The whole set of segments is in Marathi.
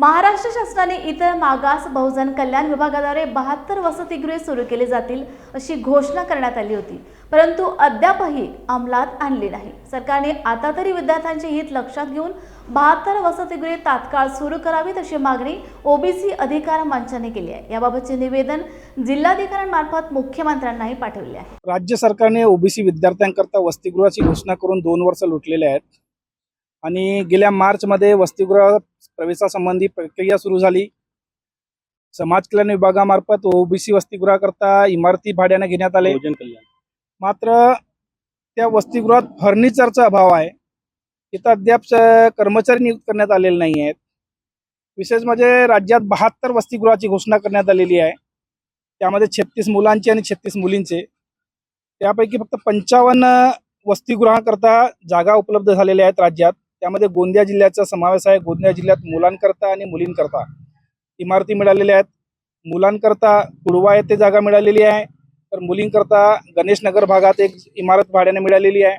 महाराष्ट्र शासनाने इतर मागास बहुजन कल्याण विभागाद्वारे बहात्तर वसतिगृहे सुरू केली जातील अशी घोषणा करण्यात आली होती. परंतु अद्यापही अंमलात आणली नाही. सरकारने आता तरी विद्यार्थ्यांचे हित लक्षात घेऊन बहात्तर वसतिगृहे तात्काळ सुरू करावीत अशी मागणी ओबीसी अधिकार मंचाने केली आहे. याबाबतचे निवेदन जिल्हाधिकाऱ्यांमार्फत मुख्यमंत्र्यांनाही पाठवले आहे. राज्य सरकारने ओबीसी विद्यार्थ्यांकरता वसतिगृहाची घोषणा करून दोन वर्ष लुटलेले आहेत. आणि गेल्या मार्चमध्ये वसतिगृह प्रवेशासंबंधी प्रक्रिया सुरू झाली. समाज कल्याण विभागामार्फत ओबीसी वसतिगृहाकरता इमारती भाड्याने घेण्यात आले. मात्र त्या वसतिगृहात फर्निचरचा अभाव आहे. तिथं अद्याप कर्मचारी नियुक्त करण्यात आलेले नाही आहेत. विशेष म्हणजे राज्यात बहात्तर वसतिगृहाची घोषणा करण्यात आलेली आहे. त्यामध्ये छत्तीस मुलांचे आणि छत्तीस मुलींचे. त्यापैकी फक्त पंचावन्न वसतिगृहाकरता जागा उपलब्ध झालेल्या आहेत राज्यात. त्यामध्ये गोंदिया जिल्ह्याचा समावेश आहे. गोंदिया जिल्ह्यात मुलांकरता आणि मुलींकरता इमारती मिळालेल्या आहेत. मुलांकरता कुडवा येथे जागा मिळालेली आहे. तर मुलींकरता गणेशनगर भागात एक इमारत भाड्याने मिळालेली आहे.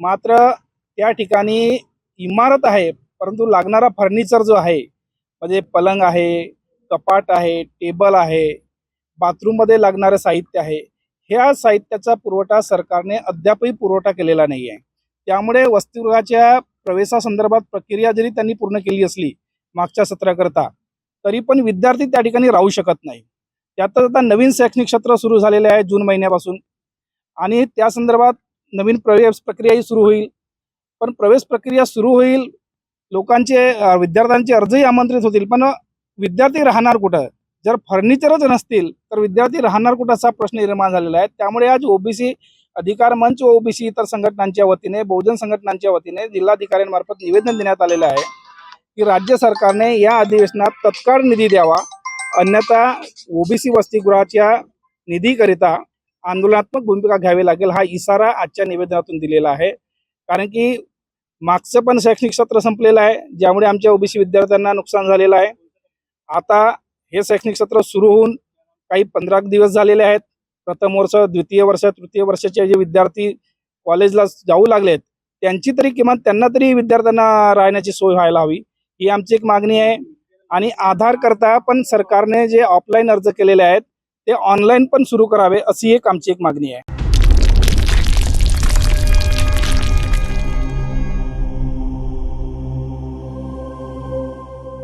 मात्र त्या ठिकाणी इमारत आहे परंतु लागणारा फर्निचर जो आहे म्हणजे पलंग आहे कपाट आहे टेबल आहे बाथरूममध्ये लागणारं साहित्य आहे ह्या साहित्याचा पुरवठा सरकारने अद्यापही पुरवठा केलेला नाही आहे त्यामुळे वस्तुगृहाच्या प्रवेशासंदर्भात प्रक्रिया जरी त्यांनी पूर्ण केली असली मागच्या सत्राकरता तरी पण विद्यार्थी त्या ठिकाणी राहू शकत नाही. त्यातच आता नवीन शैक्षणिक सत्र सुरू झालेले आहे जून महिन्यापासून. आणि त्या संदर्भात नवीन प्रवेश प्रक्रियाही सुरू होईल. पण प्रवेश प्रक्रिया सुरू होईल लोकांचे विद्यार्थ्यांचे अर्जही आमंत्रित होतील. पण विद्यार्थी राहणार कुठं? जर फर्निचरच नसतील तर विद्यार्थी राहणार कुठं असा प्रश्न निर्माण झालेला आहे. त्यामुळे आज ओबीसी अधिकार मंच व ओबीसी इतर संघटनांच्या वतीने बहुजन संघटनांच्या वतीने जिल्हाधिकाऱ्यांमार्फत निवेदन देण्यात आलेलं आहे की राज्य सरकारने या अधिवेशनात तत्काळ निधी द्यावा. अन्यथा ओबीसी वसतिगृहाच्या निधीकरिता आंदोलनात्मक भूमिका घ्यावी लागेल हा इशारा आजच्या निवेदनातून दिलेला आहे. कारण की मागचं पण शैक्षणिक सत्र संपलेलं आहे ज्यामुळे आमच्या ओबीसी विद्यार्थ्यांना नुकसान झालेलं आहे. आता हे शैक्षणिक सत्र सुरू होऊन काही पंधरा दिवस झालेले आहेत. प्रथम वर्ष द्वितीय वर्ष तृतीय वर्षाचे जे विद्यार्थी कॉलेजला जाऊ लागलेत त्यांची तरी किमान त्यांना तरी विद्यार्थ्यांना राहण्याची सोय व्हायला हवी. ही आमची एक मागणी आहे. आणि आधार करता पण सरकारने जे ऑफलाईन अर्ज केलेले आहेत ते ऑनलाईन पण सुरू करावे अशी एक आमची एक मागणी आहे.